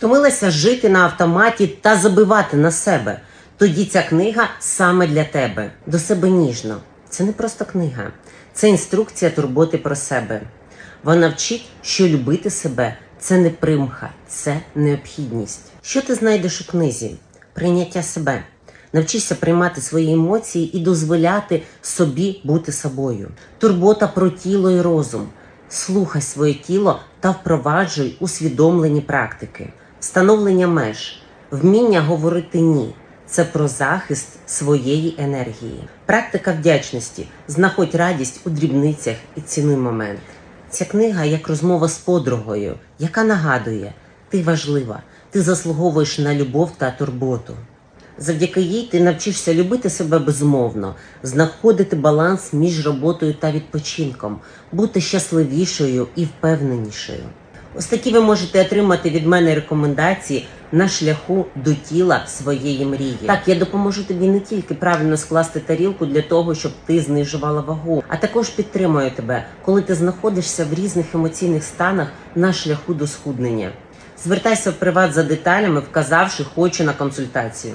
Втомилася жити на автоматі та забивати на себе. Тоді ця книга саме для тебе. До себе ніжно. Це не просто книга, це інструкція турботи про себе. Вона вчить, що любити себе це не примха, це необхідність. Що ти знайдеш у книзі? Прийняття себе. Навчися приймати свої емоції і дозволяти собі бути собою. Турбота про тіло і розум. Слухай своє тіло та впроваджуй усвідомлені практики, встановлення меж, вміння говорити ні. Це про захист своєї енергії. Практика вдячності. Знаходь радість у дрібницях і цінуй момент. Ця книга як розмова з подругою, яка нагадує, ти важлива, ти заслуговуєш на любов та турботу. Завдяки їй ти навчишся любити себе безумовно, знаходити баланс між роботою та відпочинком, бути щасливішою і впевненішою. Ось такі ви можете отримати від мене рекомендації на шляху до тіла своєї мрії. Так, я допоможу тобі не тільки правильно скласти тарілку для того, щоб ти знижувала вагу, а також підтримую тебе, коли ти знаходишся в різних емоційних станах на шляху до схуднення. Звертайся в приват за деталями, вказавши хочу на консультацію.